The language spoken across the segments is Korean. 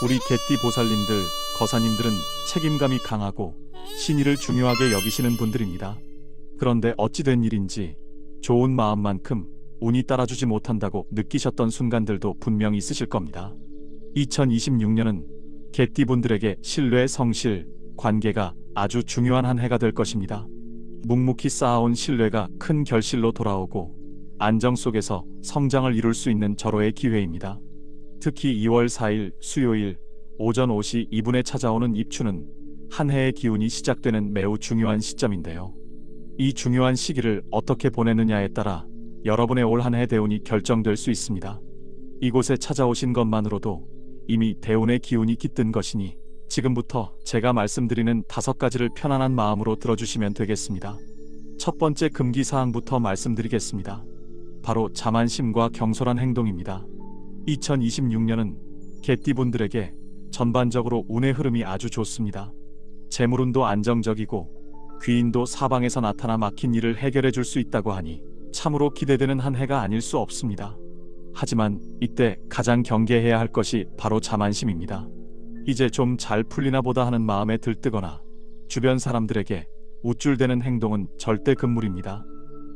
우리 개띠 보살님들, 거사님들은 책임감이 강하고 신의를 중요하게 여기시는 분들입니다. 그런데 어찌된 일인지 좋은 마음만큼 운이 따라주지 못한다고 느끼셨던 순간들도 분명 있으실 겁니다. 2026년은 개띠분들에게 신뢰, 성실, 관계가 아주 중요한 한 해가 될 것입니다. 묵묵히 쌓아온 신뢰가 큰 결실로 돌아오고 안정 속에서 성장을 이룰 수 있는 절호의 기회입니다. 특히 2월 4일 수요일 오전 5시 2분에 찾아오는 입추는 한 해의 기운이 시작되는 매우 중요한 시점인데요. 이 중요한 시기를 어떻게 보내느냐에 따라 여러분의 올 한 해 대운이 결정될 수 있습니다. 이곳에 찾아오신 것만으로도 이미 대운의 기운이 깃든 것이니 지금부터 제가 말씀드리는 다섯 가지를 편안한 마음으로 들어주시면 되겠습니다. 첫 번째 금기 사항부터 말씀드리겠습니다. 바로 자만심과 경솔한 행동입니다. 2026년은 개띠분들에게 전반적으로 운의 흐름이 아주 좋습니다. 재물운도 안정적이고 귀인도 사방에서 나타나 막힌 일을 해결해 줄 수 있다고 하니 참으로 기대되는 한 해가 아닐 수 없습니다. 하지만 이때 가장 경계해야 할 것이 바로 자만심입니다. 이제 좀 잘 풀리나 보다 하는 마음에 들뜨거나 주변 사람들에게 우쭐대는 행동은 절대 금물입니다.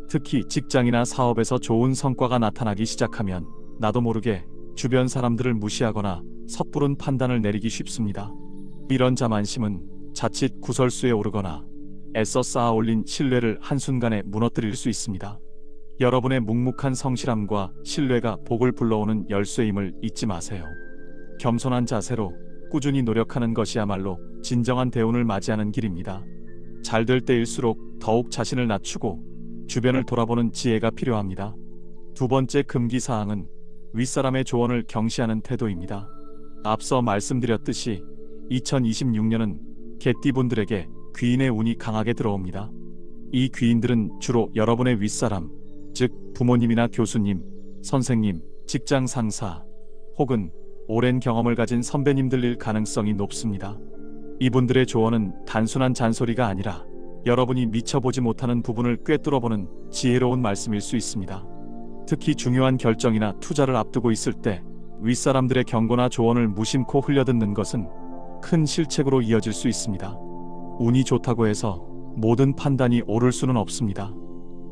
특히 직장이나 사업에서 좋은 성과가 나타나기 시작하면 나도 모르게 주변 사람들을 무시하거나 섣부른 판단을 내리기 쉽습니다. 이런 자만심은 자칫 구설수에 오르거나 애써 쌓아 올린 신뢰를 한순간에 무너뜨릴 수 있습니다. 여러분의 묵묵한 성실함과 신뢰가 복을 불러오는 열쇠임을 잊지 마세요. 겸손한 자세로 꾸준히 노력하는 것이야말로 진정한 대운을 맞이하는 길입니다. 잘 될 때일수록 더욱 자신을 낮추고 주변을 돌아보는 지혜가 필요합니다. 두 번째 금기 사항은 윗사람의 조언을 경시하는 태도입니다. 앞서 말씀드렸듯이 2026년은 개띠분들에게 귀인의 운이 강하게 들어옵니다. 이 귀인들은 주로 여러분의 윗사람, 즉 부모님이나 교수님, 선생님, 직장 상사, 혹은 오랜 경험을 가진 선배님들일 가능성이 높습니다. 이분들의 조언은 단순한 잔소리가 아니라 여러분이 미쳐보지 못하는 부분을 꿰뚫어보는 지혜로운 말씀일 수 있습니다. 특히 중요한 결정이나 투자를 앞두고 있을 때 윗사람들의 경고나 조언을 무심코 흘려듣는 것은 큰 실책으로 이어질 수 있습니다. 운이 좋다고 해서 모든 판단이 옳을 수는 없습니다.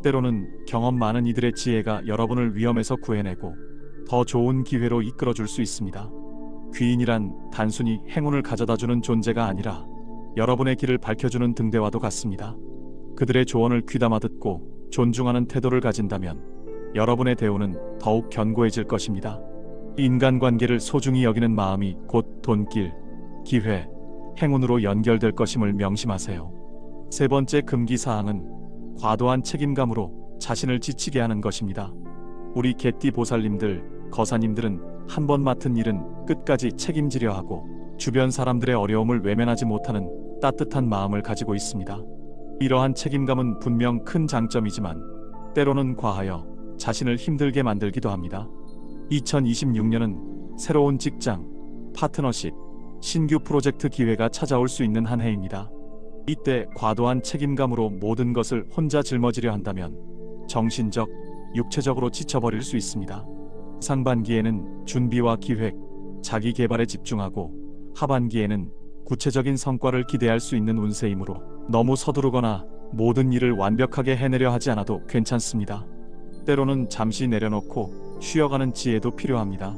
때로는 경험 많은 이들의 지혜가 여러분을 위험에서 구해내고 더 좋은 기회로 이끌어 줄 수 있습니다. 귀인이란 단순히 행운을 가져다 주는 존재가 아니라 여러분의 길을 밝혀주는 등대와도 같습니다. 그들의 조언을 귀담아 듣고 존중하는 태도를 가진다면 여러분의 대우는 더욱 견고해질 것입니다. 인간관계를 소중히 여기는 마음이 곧 돈길, 기회, 행운으로 연결될 것임을 명심하세요. 세 번째 금기 사항은 과도한 책임감으로 자신을 지치게 하는 것입니다. 우리 개띠 보살님들, 거사님들은 한 번 맡은 일은 끝까지 책임지려 하고 주변 사람들의 어려움을 외면하지 못하는 따뜻한 마음을 가지고 있습니다. 이러한 책임감은 분명 큰 장점이지만 때로는 과하여 자신을 힘들게 만들기도 합니다. 2026년은 새로운 직장, 파트너십, 신규 프로젝트 기회가 찾아올 수 있는 한 해입니다. 이때 과도한 책임감으로 모든 것을 혼자 짊어지려 한다면 정신적, 육체적으로 지쳐버릴 수 있습니다. 상반기에는 준비와 기획, 자기 개발에 집중하고 하반기에는 구체적인 성과를 기대할 수 있는 운세이므로 너무 서두르거나 모든 일을 완벽하게 해내려 하지 않아도 괜찮습니다. 때로는 잠시 내려놓고 쉬어가는 지혜도 필요합니다.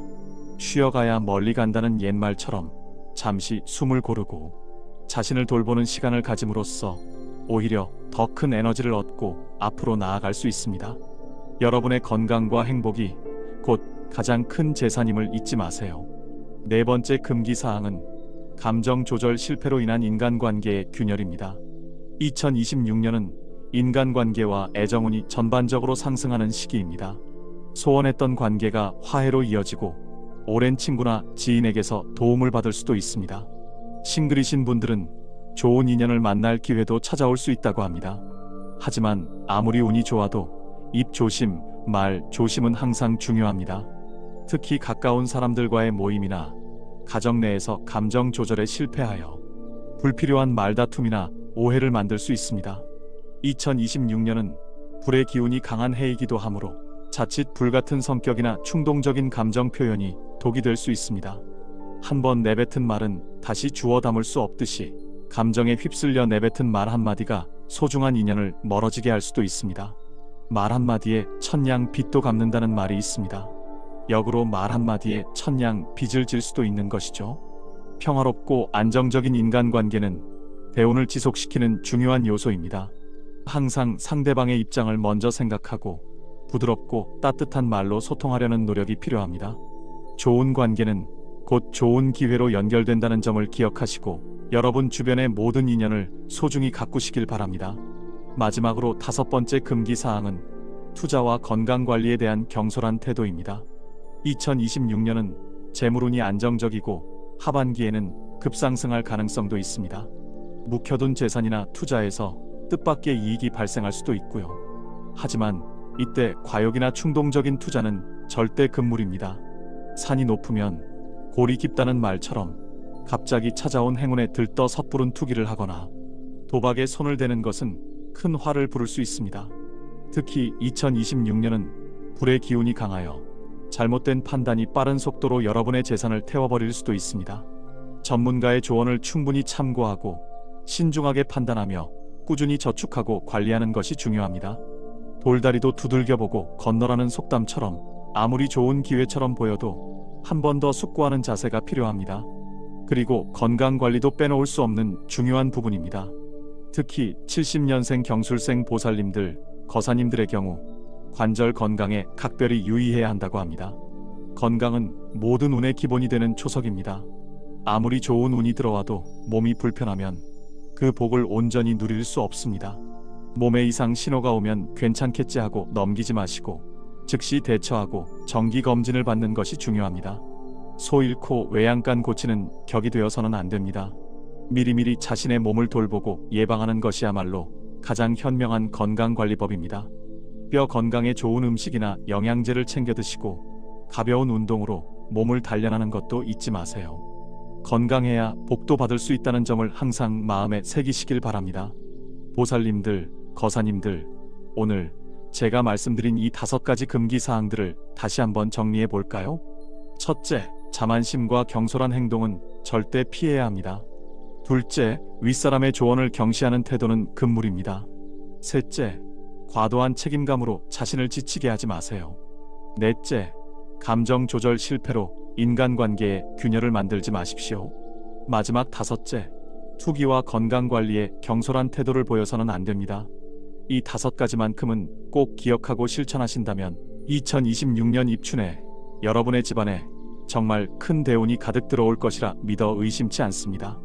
쉬어가야 멀리 간다는 옛말처럼 잠시 숨을 고르고 자신을 돌보는 시간을 가짐으로써 오히려 더 큰 에너지를 얻고 앞으로 나아갈 수 있습니다. 여러분의 건강과 행복이 곧 가장 큰 재산임을 잊지 마세요. 네 번째 금기 사항은 감정 조절 실패로 인한 인간관계의 균열입니다. 2026년은 인간관계와 애정운이 전반적으로 상승하는 시기입니다. 소원했던 관계가 화해로 이어지고 오랜 친구나 지인에게서 도움을 받을 수도 있습니다. 싱글이신 분들은 좋은 인연을 만날 기회도 찾아올 수 있다고 합니다. 하지만 아무리 운이 좋아도 입 조심, 말 조심은 항상 중요합니다. 특히 가까운 사람들과의 모임이나 가정 내에서 감정 조절에 실패하여 불필요한 말다툼이나 오해를 만들 수 있습니다. 2026년은 불의 기운이 강한 해이기도 하므로 자칫 불같은 성격이나 충동적인 감정 표현이 독이 될 수 있습니다. 한번 내뱉은 말은 다시 주워 담을 수 없듯이 감정에 휩쓸려 내뱉은 말 한마디가 소중한 인연을 멀어지게 할 수도 있습니다. 말 한마디에 천냥 빚도 갚는다는 말이 있습니다. 역으로 말 한마디에 천냥 빚을 질 수도 있는 것이죠. 평화롭고 안정적인 인간관계는 대운을 지속시키는 중요한 요소입니다. 항상 상대방의 입장을 먼저 생각하고 부드럽고 따뜻한 말로 소통하려는 노력이 필요합니다. 좋은 관계는 곧 좋은 기회로 연결된다는 점을 기억하시고 여러분 주변의 모든 인연을 소중히 가꾸시길 바랍니다. 마지막으로 다섯 번째 금기 사항은 투자와 건강 관리에 대한 경솔한 태도입니다. 2026년은 재물운이 안정적이고 하반기에는 급상승할 가능성도 있습니다. 묵혀둔 재산이나 투자에서 뜻밖의 이익이 발생할 수도 있고요. 하지만 이때 과욕이나 충동적인 투자는 절대 금물입니다. 산이 높으면 골이 깊다는 말처럼 갑자기 찾아온 행운에 들떠 섣부른 투기를 하거나 도박에 손을 대는 것은 큰 화를 부를 수 있습니다. 특히 2026년은 불의 기운이 강하여 잘못된 판단이 빠른 속도로 여러분의 재산을 태워버릴 수도 있습니다. 전문가의 조언을 충분히 참고하고 신중하게 판단하며 꾸준히 저축하고 관리하는 것이 중요합니다. 돌다리도 두들겨보고 건너라는 속담처럼 아무리 좋은 기회처럼 보여도 한 번 더 숙고하는 자세가 필요합니다. 그리고 건강 관리도 빼놓을 수 없는 중요한 부분입니다. 특히 70년생 경술생 보살님들, 거사님들의 경우 관절 건강에 각별히 유의해야 한다고 합니다. 건강은 모든 운의 기본이 되는 초석입니다. 아무리 좋은 운이 들어와도 몸이 불편하면 그 복을 온전히 누릴 수 없습니다. 몸에 이상 신호가 오면 괜찮겠지 하고 넘기지 마시고 즉시 대처하고 정기 검진을 받는 것이 중요합니다. 소 잃고 외양간 고치는 격이 되어서는 안 됩니다. 미리미리 자신의 몸을 돌보고 예방하는 것이야말로 가장 현명한 건강관리법입니다. 뼈 건강에 좋은 음식이나 영양제를 챙겨 드시고 가벼운 운동으로 몸을 단련하는 것도 잊지 마세요. 건강해야 복도 받을 수 있다는 점을 항상 마음에 새기시길 바랍니다. 보살님들, 거사님들, 오늘 제가 말씀드린 이 다섯 가지 금기 사항들을 다시 한번 정리해 볼까요? 첫째, 자만심과 경솔한 행동은 절대 피해야 합니다. 둘째, 윗사람의 조언을 경시하는 태도는 금물입니다. 셋째, 과도한 책임감으로 자신을 지치게 하지 마세요. 넷째, 감정 조절 실패로 인간관계에 균열을 만들지 마십시오. 마지막 다섯째, 투기와 건강 관리에 경솔한 태도를 보여서는 안 됩니다. 이 다섯 가지만큼은 꼭 기억하고 실천하신다면 2026년 입춘에 여러분의 집안에 정말 큰 대운이 가득 들어올 것이라 믿어 의심치 않습니다.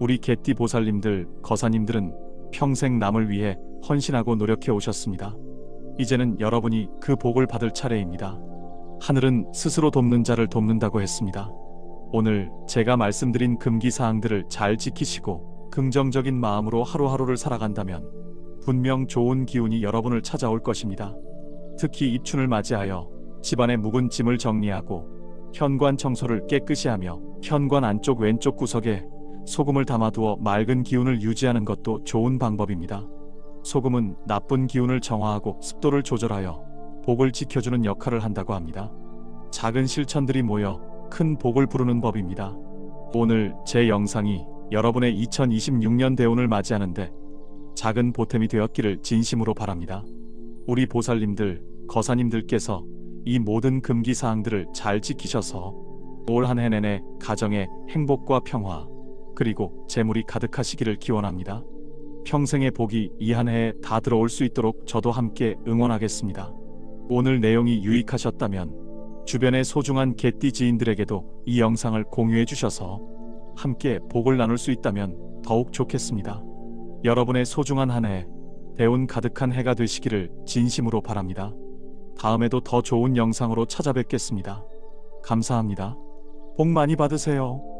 우리 개띠 보살님들, 거사님들은 평생 남을 위해 헌신하고 노력해 오셨습니다. 이제는 여러분이 그 복을 받을 차례입니다. 하늘은 스스로 돕는 자를 돕는다고 했습니다. 오늘 제가 말씀드린 금기 사항들을 잘 지키시고 긍정적인 마음으로 하루하루를 살아간다면 분명 좋은 기운이 여러분을 찾아올 것입니다. 특히 입춘을 맞이하여 집안의 묵은 짐을 정리하고 현관 청소를 깨끗이 하며 현관 안쪽 왼쪽 구석에 소금을 담아두어 맑은 기운을 유지하는 것도 좋은 방법입니다. 소금은 나쁜 기운을 정화하고 습도를 조절하여 복을 지켜주는 역할을 한다고 합니다. 작은 실천들이 모여 큰 복을 부르는 법입니다. 오늘 제 영상이 여러분의 2026년 대운을 맞이하는데 작은 보탬이 되었기를 진심으로 바랍니다. 우리 보살님들, 거사님들께서 이 모든 금기 사항들을 잘 지키셔서 올 한 해 내내 가정에 행복과 평화 그리고 재물이 가득하시기를 기원합니다. 평생의 복이 이 한 해에 다 들어올 수 있도록 저도 함께 응원하겠습니다. 오늘 내용이 유익하셨다면 주변의 소중한 개띠 지인들에게도 이 영상을 공유해 주셔서 함께 복을 나눌 수 있다면 더욱 좋겠습니다. 여러분의 소중한 한 해, 대운 가득한 해가 되시기를 진심으로 바랍니다. 다음에도 더 좋은 영상으로 찾아뵙겠습니다. 감사합니다. 복 많이 받으세요.